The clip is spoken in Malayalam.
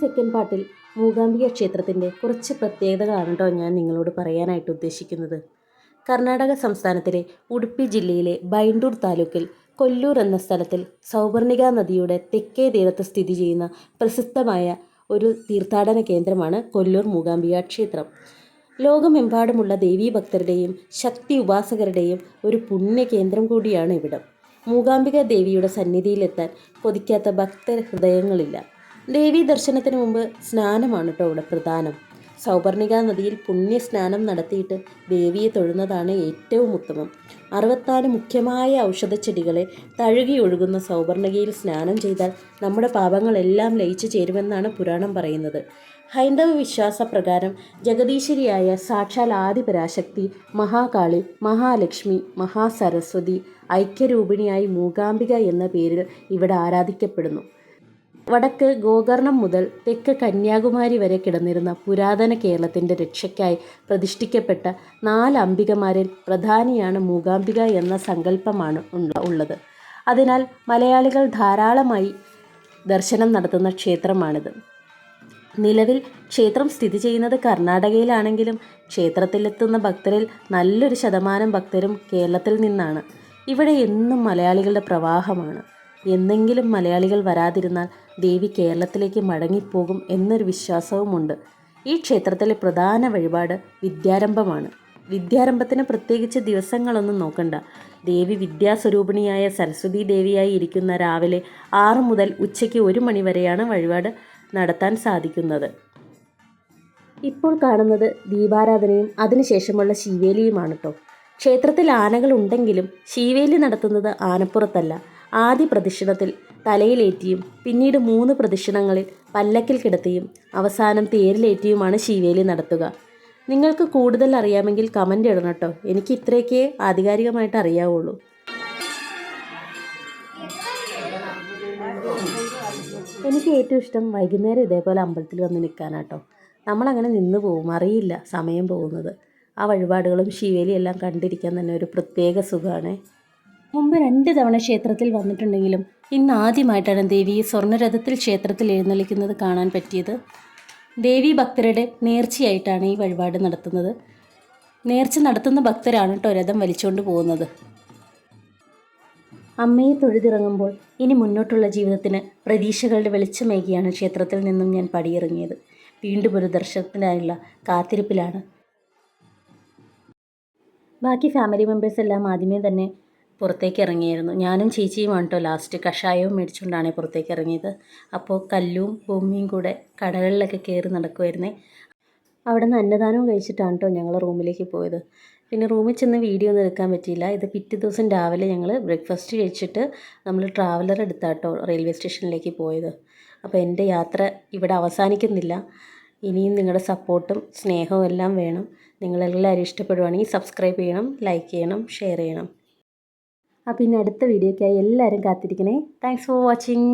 സെക്കൻഡ് പാർട്ടിൽ മൂകാംബിക ക്ഷേത്രത്തിന്റെ കുറച്ച് പ്രത്യേകതകളാണ് കേട്ടോ ഞാൻ നിങ്ങളോട് പറയാനായിട്ട് ഉദ്ദേശിക്കുന്നത്. കർണാടക സംസ്ഥാനത്തിലെ ഉടുപ്പി ജില്ലയിലെ ബൈണ്ടൂർ താലൂക്കിൽ കൊല്ലൂർ എന്ന സ്ഥലത്തിൽ സൗവർണിക നദിയുടെ തെക്കേ തീരത്ത് സ്ഥിതി ചെയ്യുന്ന പ്രസിദ്ധമായ ഒരു തീർത്ഥാടന കേന്ദ്രമാണ് കൊല്ലൂർ മൂകാംബിക ക്ഷേത്രം. ലോകമെമ്പാടുമുള്ള ദേവീഭക്തരുടെയും ശക്തി ഉപാസകരുടെയും ഒരു പുണ്യ കേന്ദ്രം കൂടിയാണ് ഇവിടം. മൂകാംബിക ദേവിയുടെ സന്നിധിയിലെത്താൻ കൊതിക്കാത്ത ഭക്ത ഹൃദയങ്ങളില്ല ദേവീ ദർശനത്തിന് മുമ്പ് സ്നാനമാണ് കേട്ടോ ഇവിടെ പ്രധാനം. സൗപർണിക നദിയിൽ പുണ്യ സ്നാനം നടത്തിയിട്ട് ദേവിയെ തൊഴുന്നതാണ് ഏറ്റവും ഉത്തമം. അറുപത്താൽ മുഖ്യമായ ഔഷധച്ചെടികളെ തഴുകി ഒഴുകുന്ന സൗപർണികയിൽ സ്നാനം ചെയ്താൽ നമ്മുടെ പാപങ്ങളെല്ലാം ലയിച്ചു ചേരുമെന്നാണ് പുരാണം പറയുന്നത്. ഹൈന്ദവ വിശ്വാസപ്രകാരം ജഗദീശ്വരിയായ സാക്ഷാൽ ആദിപരാശക്തി മഹാകാളി മഹാലക്ഷ്മി മഹാസരസ്വതി ഐക്യരൂപിണിയായി മൂകാംബിക എന്ന പേരിൽ ഇവിടെ ആരാധിക്കപ്പെടുന്നു. വടക്ക് ഗോകർണം മുതൽ തെക്ക് കന്യാകുമാരി വരെ കിടന്നിരുന്ന പുരാതന കേരളത്തിന്റെ രക്ഷയ്ക്കായി പ്രതിഷ്ഠിക്കപ്പെട്ട നാല് അംബികമാരിൽ പ്രധാനിയാണ് മൂകാംബിക എന്ന സങ്കല്പമാണ് ഉള്ളത്. അതിനാൽ മലയാളികൾ ധാരാളമായി ദർശനം നടത്തുന്ന ക്ഷേത്രമാണിത്. നിലവിൽ ക്ഷേത്രം സ്ഥിതി ചെയ്യുന്നത് കർണാടകയിലാണെങ്കിലും ക്ഷേത്രത്തിലെത്തുന്ന ഭക്തരിൽ നല്ലൊരു ശതമാനം ഭക്തരും കേരളത്തിൽ നിന്നാണ്. ഇവിടെ എന്നും മലയാളികളുടെ പ്രവാഹമാണ്. എന്നെങ്കിലും മലയാളികൾ വരാതിരുന്നാൽ ദേവി കേരളത്തിലേക്ക് മടങ്ങിപ്പോകും എന്നൊരു വിശ്വാസവുമുണ്ട്. ഈ ക്ഷേത്രത്തിലെ പ്രധാന വഴിപാട് വിദ്യാരംഭമാണ്. വിദ്യാരംഭത്തിന് പ്രത്യേകിച്ച് ദിവസങ്ങളൊന്നും നോക്കണ്ട. ദേവി വിദ്യാസ്വരൂപിണിയായ സരസ്വതി ദേവിയായി ഇരിക്കുന്ന രാവിലെ ആറ് മുതൽ ഉച്ചയ്ക്ക് ഒരു മണി വരെയാണ് വഴിപാട് നടത്താൻ സാധിക്കുന്നത്. ഇപ്പോൾ കാണുന്നത് ദീപാരാധനയും അതിനുശേഷമുള്ള ശിവേലിയുമാണ് കേട്ടോ ക്ഷേത്രത്തിൽ ആനകൾ ഉണ്ടെങ്കിലും ശിവേലി നടത്തുന്നത് ആനപ്പുറത്തല്ല. ആദ്യ പ്രദക്ഷിണത്തിൽ തലയിലേറ്റിയും പിന്നീട് മൂന്ന് പ്രദക്ഷിണങ്ങളിൽ പല്ലക്കിൽ കിടത്തിയും അവസാനം തേരിലേറ്റിയുമാണ് ശിവേലി നടത്തുക. നിങ്ങൾക്ക് കൂടുതൽ അറിയാമെങ്കിൽ കമന്റ് ഇടണം കേട്ടോ എനിക്ക് ഇത്രയൊക്കെ ആധികാരികമായിട്ട് അറിയാവുള്ളൂ. എനിക്ക് ഏറ്റവും ഇഷ്ടം വൈകുന്നേരം ഇതേപോലെ അമ്പലത്തിൽ വന്ന് നിൽക്കാനാണ് നിൽക്കാനാട്ടോ. നമ്മളങ്ങനെ നിന്ന് പോവും അറിയില്ല സമയം പോകുന്നത്. ആ വഴിപാടുകളും ശിവേലിയെല്ലാം കണ്ടിരിക്കാൻ തന്നെ ഒരു പ്രത്യേക സുഖമാണ് മുമ്പ് രണ്ട് തവണ ക്ഷേത്രത്തിൽ വന്നിട്ടുണ്ടെങ്കിലും ഇന്ന് ആദ്യമായിട്ടാണ് ദേവി സ്വർണരഥത്തിൽ ക്ഷേത്രത്തിൽ എഴുന്നള്ളിക്കുന്നത് കാണാൻ പറ്റിയത്. ദേവി ഭക്തരുടെ നേർച്ചയായിട്ടാണ് ഈ വഴിപാട് നടത്തുന്നത്. നേർച്ച നടത്തുന്ന ഭക്തരാണ് കേട്ടോ രഥം വലിച്ചുകൊണ്ട് പോകുന്നത്. അമ്മയെ തൊഴുതിറങ്ങുമ്പോൾ ഇനി മുന്നോട്ടുള്ള ജീവിതത്തിന് പ്രതീക്ഷകളുടെ വെളിച്ചമേകിയാണ് ക്ഷേത്രത്തിൽ നിന്നും ഞാൻ പടിയിറങ്ങിയത്. വീണ്ടും ഒരു ദർശനത്തിനായുള്ള കാത്തിരിപ്പിലാണ്. ബാക്കി ഫാമിലി മെമ്പേഴ്സ് എല്ലാം ആദ്യമേ തന്നെ പുറത്തേക്ക് ഇറങ്ങിയായിരുന്നു ഞാനും ചേച്ചിയുമാണ് കേട്ടോ ലാസ്റ്റ് കഷായവും മേടിച്ചുകൊണ്ടാണ് പുറത്തേക്ക് ഇറങ്ങിയത്. അപ്പോൾ കല്ലും ഭൂമിയും കൂടെ കടകളിലൊക്കെ കയറി നടക്കുമായിരുന്നേ അവിടെ നിന്ന് അന്നദാനവും കഴിച്ചിട്ടാണ് കേട്ടോ ഞങ്ങൾ റൂമിലേക്ക് പോയത്. പിന്നെ റൂമിൽ ചെന്ന് വീഡിയോ ഒന്നും എടുക്കാൻ പറ്റിയില്ല. ഇത് പിറ്റേ ദിവസം രാവിലെ ഞങ്ങൾ ബ്രേക്ക്ഫാസ്റ്റ് കഴിച്ചിട്ട് നമ്മൾ ട്രാവലർ എടുത്താട്ടോ റെയിൽവേ സ്റ്റേഷനിലേക്ക് പോയത്. അപ്പോൾ എന്റെ യാത്ര ഇവിടെ അവസാനിക്കുന്നില്ല. ഇനിയും നിങ്ങളുടെ സപ്പോർട്ടും സ്നേഹവും എല്ലാം വേണം. നിങ്ങളെല്ലാവരും ഇഷ്ടപ്പെടുവാണെങ്കിൽ സബ്സ്ക്രൈബ് ചെയ്യണം ലൈക്ക് ചെയ്യണം ഷെയർ ചെയ്യണം. അപ്പോൾ ഇനി അടുത്ത വീഡിയോയ്ക്കായി എല്ലാവരും കാത്തിരിക്കണേ. Thanks for watching